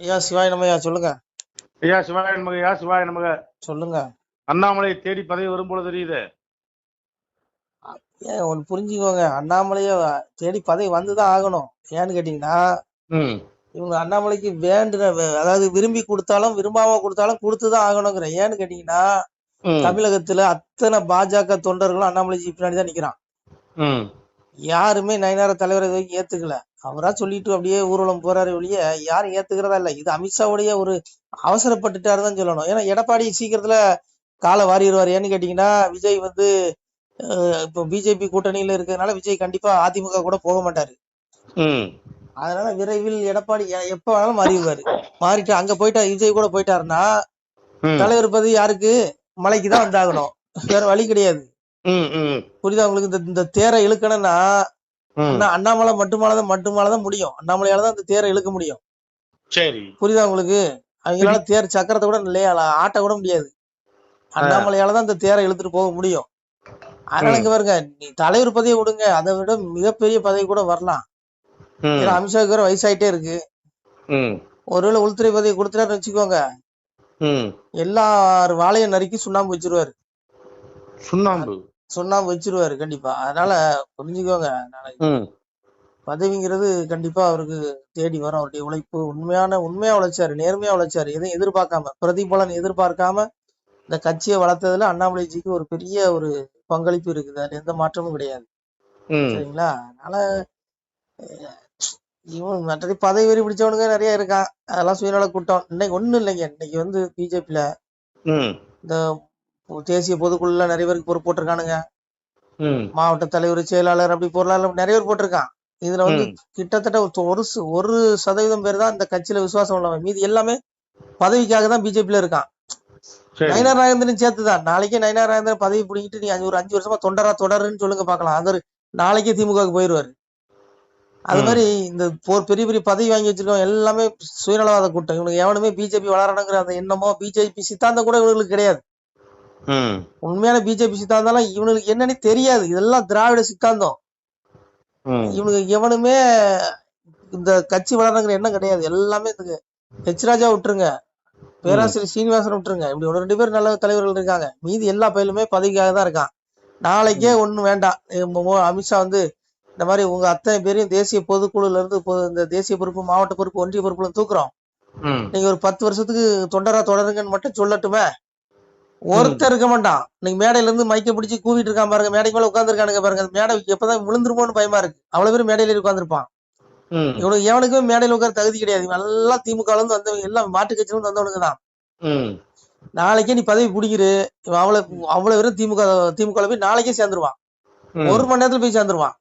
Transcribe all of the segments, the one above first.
ஐயா சிவாய் நம்மையா சொல்லுங்க. ஐயா சிவாய நமக ஐயா சிவாய நமக. சொல்லுங்க. அண்ணாமலை தேடி பதவி வரும் போல தெரியுது. ஏன் ஒன்று புரிஞ்சுக்கோங்க. அண்ணாமலையை தேடி பதவி வந்துதான் ஆகணும். ஏன்னு கேட்டீங்கன்னா இவங்க அண்ணாமலைக்கு வேண்டுன அதாவது விரும்பி கொடுத்தாலும் விரும்பாம கொடுத்தாலும் கொடுத்துதான் ஆகணுங்கிற ஏன்னு கேட்டீங்கன்னா தமிழகத்துல அத்தனை பாஜக தொண்டர்களும் அண்ணாமலைஜி பின்னாடி தான் நிக்கிறான். யாருமே நயனார தலைவரை ஏத்துக்கல. அவரா சொல்லிட்டு அப்படியே ஊர்வலம் போறாரு ஒழிய யாரும் ஏத்துக்கிறதா இல்ல. இது அமித்ஷாவுடைய ஒரு அவசரப்பட்டுட்டாரு தான் சொல்லணும். ஏன்னா எடப்பாடி சீக்கிரத்துல காலை வாரிடுவார். ஏன்னு கேட்டீங்கன்னா விஜய் வந்து இப்போ பிஜேபி கூட்டணியில இருக்கிறதுனால விஜய் கண்டிப்பா அதிமுக கூட போக மாட்டாரு. அதனால விரைவில் எடப்பாடி எப்ப வேணாலும் மாறிடுவாரு. மாறிட்டு அங்க போயிட்டா விஜய் கூட போயிட்டாருன்னா தலைவர் பதவி யாருக்கு? மலைக்கு தான் வந்தாகணும். வேற வழி கிடையாது. புரியுதா உங்களுக்கு? இந்த இந்த தேரை இழுக்கணும்னா அண்ணாமலை மட்டுமாலதான் மட்டுமாலதான் முடியும். அண்ணாமலையால தான் இந்த தேரை இழுக்க முடியும். சரி. புரியுதா உங்களுக்கு? அவங்களால தேர் சக்கரத்தை கூட இல்லையா? ஆட்ட கூட முடியாது. அண்ணாமலையால தான் இந்த தேரை இழுத்துட்டு போக முடியும். அதனால இங்க பாருங்க நீ தலைவர் பதவியை விடுங்க அதை விட மிகப்பெரிய பதவி கூட வரலாம். ம், ஏன்னா அமித்ஷாவுக்கு வேற வயசாயிட்டே இருக்கு. ம், ஒருவேளை உள்துறை பதவி கொடுத்துட்டாருன்னு வச்சுக்கோங்க. ம். எல்லார் வாழையும் நறுக்கி சுண்ணாம்பு வச்சிருவாரு. சுண்ணாம்பு? சுண்ணாம்பு வச்சிருவாரு கண்டிப்பா. அதனால புரிஞ்சுக்கோங்க பதவிங்கிறது கண்டிப்பா அவருக்கு தேடி வரும். அவருடைய உழைப்பு உண்மையான உண்மையா உழைச்சாரு நேர்மையா உழைச்சாரு. எதையும் எதிர்பார்க்காம பிரதிபலன் எதிர்பார்க்காம இந்த கட்சியை வளர்த்ததுல அண்ணாமலைஜிக்கு ஒரு பெரிய ஒரு பங்களிப்பு இருக்குது. அதுல எந்த மாற்றமும் கிடையாது. சரிங்களா? அதனால இவன் மற்ற பதவி வெறி பிடிச்சவனுங்க நிறைய இருக்கான். அதெல்லாம் சுயநல கூட்டம். இன்னைக்கு ஒண்ணும் இல்லைங்க. இன்னைக்கு வந்து பிஜேபியில இந்த தேசிய பொதுக்குழுல நிறைய பேருக்கு பொறுப்பு போட்டிருக்கானுங்க. மாவட்ட தலைவர் செயலாளர் அப்படி பொருளாளர் நிறைய பேர் போட்டிருக்கான். இதுல வந்து. கிட்டத்தட்ட ஒரு ஒரு சதவீதம் பேர் தான் இந்த கட்சியில விசுவாசம் உள்ளவன். மீதி எல்லாமே பதவிக்காக தான் பிஜேபியில இருக்கான். நயனார் நாகேந்திரன் சேர்த்துதான் நாளைக்கே நயனார் நாகேந்திரன் பதவி பிடிங்கிட்டு நீ அஞ்சு ஒரு அஞ்சு வருஷமா தொண்டரா தொடருன்னு சொல்லுங்க பார்க்கலாம். அது நாளைக்கே திமுகவுக்கு போயிருவாரு. அது. மாதிரி இந்த போர் பெரிய பெரிய பதவி வாங்கி வச்சிருக்கவங்க எல்லாமே சுயநலவாத கூட்டம். இவனுக்கு எவனுமே பிஜேபி வளரணுங்கிற அந்த எண்ணமோ பிஜேபி சித்தாந்தம் கூட இவங்களுக்கு கிடையாது. உண்மையான பிஜேபி சித்தாந்தம்லாம் இவனுக்கு என்னன்னு தெரியாது. இதெல்லாம் திராவிட சித்தாந்தம். இவனுக்கு எவனுமே இந்த கட்சி வளரணுங்கிற எண்ணம் கிடையாது. எல்லாமே இந்த ஹெச் ராஜா விட்டுருங்க. பேராசிரியர் சீனிவாசன் விட்டுருங்க. இப்படி ஒரு ரெண்டு பேர் நல்ல தலைவர்கள் இருக்காங்க. மீதி எல்லா பயிலுமே பதவிக்காக தான் இருக்கான். நாளைக்கே ஒண்ணும் வேண்டாம். அமித்ஷா வந்து இந்த மாதிரி உங்க அத்தனை பேரையும் தேசிய பொதுக்குழுல இருந்து இந்த தேசிய பொறுப்பு மாவட்ட பொறுப்பு ஒன்றிய பொறுப்புல தூக்குறோம். நீங்க ஒரு பத்து வருஷத்துக்கு தொண்டரா தொடருங்கன்னு மட்டும் சொல்லட்டுமே. ஒருத்தர் இருக்க மாட்டான். நீங்க மேடையில இருந்து மைக்க பிடிச்சி கூவிட்டு இருக்கான் பாருங்க மேடைக்கு மேல உட்காந்துருக்கானுங்க பாருங்க. மேடை எப்பதான் விழுந்துருமோன்னு பயமா இருக்கு. அவ்வளவு பேர் மேடையில உட்காந்துருப்பான் இவனுக்கு எவனுக்குமே மேடையில உட்கார தகுதி கிடையாது. எல்லாம் திமுக இருந்து வந்தவங்க எல்லாம் மாட்டு கட்சியில இருந்து வந்தவனுக்கு தான். நாளைக்கே நீ பதவி பிடிக்கிரு இவன் அவ்வளவு அவ்வளவு பேரும் திமுக திமுக போய் நாளைக்கே சேர்ந்துருவான். ஒரு மணி நேரத்துல போய் சேர்ந்துருவான்.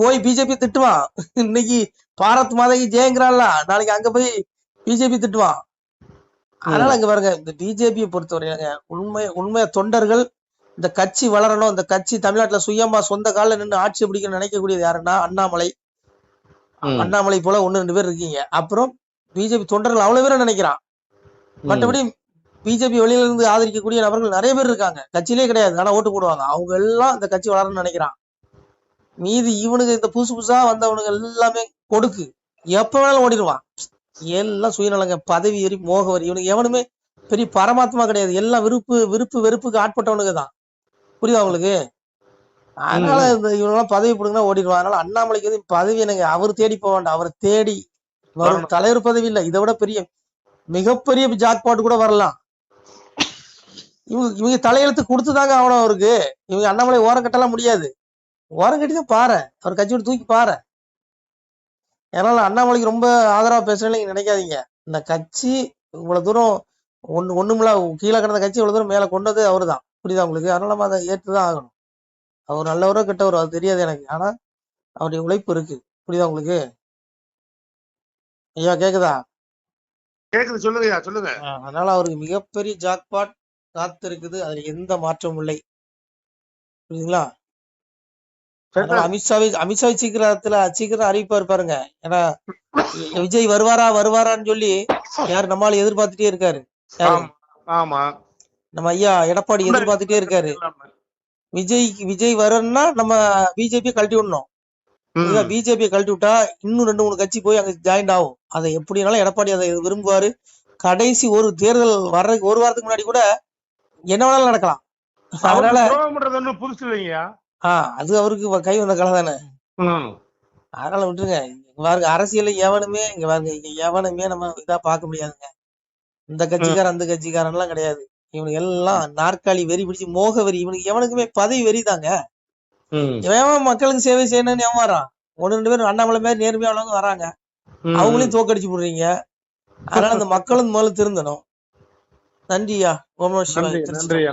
போய் பிஜேபி திட்டுவான். இன்னைக்கு பாரத் மாதாக்கு ஜெயங்கிறான்ல. நாளைக்கு அங்க போய் பிஜேபி திட்டுவான். அதனால அங்க பாருங்க இந்த பிஜேபியை பொறுத்தவரையிலங்க உண்மை உண்மையா தொண்டர்கள் இந்த கட்சி வளரணும் இந்த கட்சி தமிழ்நாட்டுல சுயமா சொந்த காலில் நின்று ஆட்சி பிடிக்கணும்னு நினைக்கக்கூடியது யாருன்னா அண்ணாமலை. அண்ணாமலை போல ஒண்ணு ரெண்டு பேர் இருக்கீங்க. அப்புறம் பிஜேபி தொண்டர்கள் அவ்வளவு பேரும் நினைக்கிறான். மற்றபடி பிஜேபி வெளியில இருந்து ஆதரிக்கக்கூடிய நபர்கள் நிறைய பேர் இருக்காங்க. கட்சியிலே கிடையாது ஆனா ஓட்டு போடுவாங்க. அவங்க எல்லாம் இந்த கட்சி வளரணும்னு நினைக்கிறான். மீதி இவனுக்கு இந்த புதுசு புதுசா வந்தவனுங்க எல்லாமே கொடுக்கு. எப்ப வேணாலும் ஓடிடுவான். எல்லாம் சுயநலங்க பதவி எரி மோக வரி இவனுக்கு எவனுமே பெரிய பரமாத்மா கிடையாது. எல்லாம் விருப்பு விருப்பு வெறுப்புக்கு ஆட்பட்டவனுங்க தான். புரியுதா உங்களுக்கு? அதனால இந்த இவனெல்லாம் பதவி பிடுங்கன்னா ஓடிடுவான். அதனால அண்ணாமலைக்கு வந்து பதவி எனக்கு அவர் தேடி போக வேண்டாம். அவர் தேடி. வரும். தலைவர் பதவி இல்ல. இதை விட பெரிய மிகப்பெரிய ஜாக்பாட் கூட வரலாம். இவங்க இவங்க தலையெழுத்து கொடுத்துதாங்க ஆகணும் அவருக்கு. இவங்க அண்ணாமலை ஓரம் கட்டலாம் முடியாது. ஓரம் கட்டி தான் பாரு அவர் கட்சி விட்டு தூக்கி பாரு அதனால அண்ணாமலைக்கு ரொம்ப ஆதரவா பேசுறேன்னு நீங்க நினைக்காதீங்க. இந்த கட்சி இவ்வளவு தூரம் ஒண்ணு ஒண்ணுமில்ல கீழே கிடந்த கட்சி இவ்வளவு தூரம் மேல கொண்டது அவர்தான். புரியுதா உங்களுக்கு? அதனால நம்ம அதை ஏற்றுதான் ஆகணும். அவர் நல்லவரோ கெட்டவரோ அது தெரியாது எனக்கு. ஆனா அவருடைய உழைப்பு இருக்கு. புரியுதா உங்களுக்கு? ஐயா கேக்குதா? கேக்குது சொல்லுங்கய்யா சொல்லுங்க. அதனால அவருக்கு மிகப்பெரிய ஜாக்பாட் காத்து இருக்குது அதுல எந்த மாற்றமும் இல்லை. புரியுதுங்களா. அமித்ஷாவை அமித்ஷாவை சீக்கிரத்துல சீக்கிரம் அறிவிப்பாரு பாருங்க ஏன்னா விஜய் வருவாரா வருவாரான்னு சொல்லி யாரு நம்மால எதிர்பார்த்துட்டே இருக்காரு? ஆமா நம்ம ஐயா எடப்பாடி எதிர்பார்த்துட்டே இருக்காரு. விஜய் விஜய் வரணும்னா நம்ம பிஜேபி கழட்டி விடணும். பிஜேபியை கழட்டி விட்டா இன்னும் ரெண்டு மூணு கட்சி போய் அங்க ஜாயிண்ட் ஆகும். அதை எப்படினாலும் எடப்பாடி அதை விரும்புவாரு. கடைசி ஒரு தேர்தல் வர்றதுக்கு ஒரு வாரத்துக்கு முன்னாடி கூட என்ன வேணாலும் நடக்கலாம். அதனால புதுசு இல்லைங்கய்யா. ஆஹ் அது அவருக்கு கை வந்த கலை தானே. அதனால விட்டுருங்க. இங்க பாருங்க அரசியல்ல எவனுமே இங்க பாருங்க இங்க எவனுமே நம்ம இதா பார்க்க முடியாதுங்க. இந்த கட்சிக்காரன் அந்த கட்சிக்காரன் எல்லாம் கிடையாது. இவனுக்கு எல்லாம் நாற்காலி வெறி பிடிச்சு மோக வெறி. இவனுக்கு எவனுக்குமே பதவி வெறி தாங்க. எவன் மக்களுக்கு சேவை செய்யணும்னு எவன் வரான் ஒன்னு ரெண்டு பேரும் அண்ணாமலை மாதிரி நேர்மையா உள்ளவங்க வராங்க. அவங்களையும் தோக்கடிச்சு போடுறீங்க அதனால அந்த மக்களும் முதல்ல திருந்தணும். நன்றியா? ஓம் நம சிவாய. நன்றியா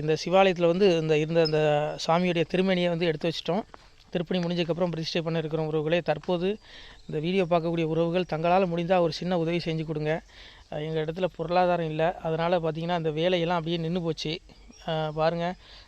இந்த சிவாலயத்தில் வந்து இந்த இருந்த அந்த சாமியுடைய திருமணியை வந்து எடுத்து வச்சிட்டோம். திருப்பணி முடிஞ்சதுக்கப்புறம் பிரதிஷ்டை பண்ண இருக்கிற உறவுகளே தற்போது இந்த வீடியோ பார்க்கக்கூடிய உறவுகள் தங்களால் முடிந்தால் ஒரு சின்ன உதவி செஞ்சு கொடுங்க. எங்கள் இடத்துல பொருளாதாரம் இல்லை. அதனால் பார்த்திங்கன்னா அந்த வேலையெல்லாம் அப்படியே நின்று போச்சு. பாருங்கள்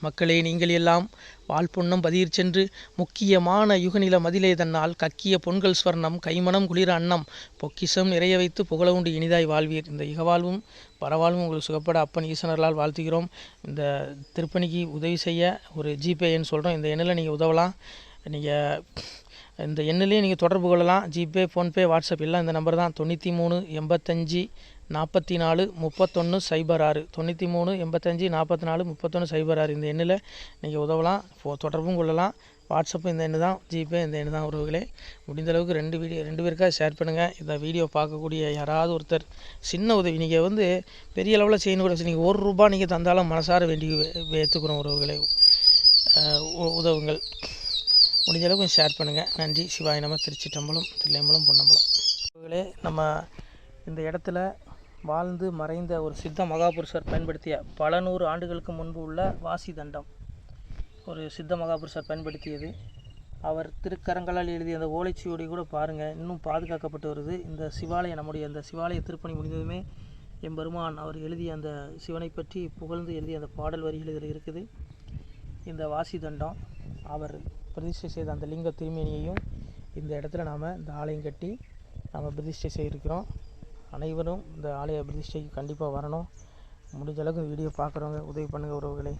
மக்களே நீங்கள் எல்லாம் வாழ்பொன்னம் பதியிற் சென்று முக்கியமான யுகநில மதிலே தன்னால் கக்கிய பொன்கள் ஸ்வர்ணம் கைமணம் குளிர அன்னம் பொக்கிஷம் நிறைய வைத்து புகழவுண்டு இனிதாய் வாழ்வீர். இந்த இகவாழ்வும் பரவாழ்வும் உங்களுக்கு சுகப்பட அப்பன் ஈசனர்களால் வாழ்த்துகிறோம். இந்த திருப்பணிக்கு உதவி செய்ய ஒரு ஜிபே எண் சொல்கிறோம் இந்த எண்ணில் நீங்கள் உதவலாம். நீங்கள் இந்த எண்ணிலேயே நீங்கள் தொடர்பு கொள்ளலாம். ஜிபே ஃபோன்பே வாட்ஸ்அப் எல்லாம் இந்த நம்பர் தான். தொண்ணூற்றி மூணு எண்பத்தஞ்சி நாற்பத்தி நாலு முப்பத்தொன்று சைபர் ஆறு. தொண்ணூற்றி மூணு எண்பத்தஞ்சி நாற்பத்தி நாலு முப்பத்தொன்று சைபர் ஆறு இந்த எண்ணில் நீங்கள் உதவலாம். ஃபோ தொடர்பும் கொள்ளலாம். வாட்ஸ்அப்பும் இந்த எண்ணு தான். ஜிபே இந்த எண்ணு தான் உறவுகளே. முடிந்த அளவுக்கு ரெண்டு வீடியோ ரெண்டு பேருக்காக ஷேர் பண்ணுங்கள் இந்த வீடியோ பார்க்கக்கூடிய யாராவது ஒருத்தர் சின்ன உதவி நீங்கள் வந்து பெரிய அளவில் செய்யணும் கூட நீங்கள் ஒரு ரூபா நீங்கள் தந்தாலும் மனசார வேண்டி ஏற்றுக்கிறோம் உறவுகளே. உ- உதவுங்கள். முடிஞ்ச அளவுக்கு கொஞ்சம் ஷேர் பண்ணுங்கள் நன்றி. சிவாய திருச்சி திருச்சிட்டம்பலம் தில்லையம்பலம் பொன்னம்பலம். உறவுகளே நம்ம இந்த இடத்துல வாழ்ந்து மறைந்த ஒரு சித்த மகாபுருஷர் பயன்படுத்திய பல நூறு ஆண்டுகளுக்கு முன்பு உள்ள வாசி தண்டம். ஒரு சித்த மகாபுருஷர் பயன்படுத்தியது. அவர் திருக்கரங்களால் எழுதிய அந்த ஓலைச்சுவடி கூட பாருங்கள் இன்னும் பாதுகாக்கப்பட்டு வருது. இந்த சிவாலயம் நம்முடைய அந்த சிவாலய திருப்பணி முடிந்ததுமே எம்பெருமான் அவர் எழுதிய அந்த சிவனை பற்றி புகழ்ந்து எழுதிய அந்த பாடல் வரிகள் இதில் இருக்குது. இந்த வாசி தண்டம் அவர் பிரதிஷ்டை செய்த அந்த லிங்க திருமேனியையும் இந்த இடத்துல நாம் இந்த ஆலயம் கட்டி நாம் பிரதிஷ்டை செய்திருக்கிறோம். அனைவரும் இந்த ஆலய பிரதிஷ்டைக்கு கண்டிப்பாக வரணும். முடிஞ்ச அளவுக்கு வீடியோ பார்க்குறவங்க உதவி பண்ணுங்கள் உறவுகளே.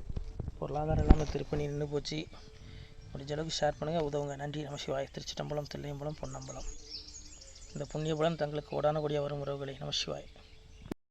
பொருளாதாரம் இல்லாமல் திருப்பணி நின்று போச்சு. முடிஞ்ச அளவுக்கு ஷேர் பண்ணுங்கள் உதவுங்க. நன்றி. நம சிவாய். திருச்சிட்டம்பலம் தில்லையம்பலம் பொன்னம்பலம். இந்த புண்ணியபலம் தங்களுக்கு உடான கூடிய வரும் உறவுகளை. நம சிவாய்.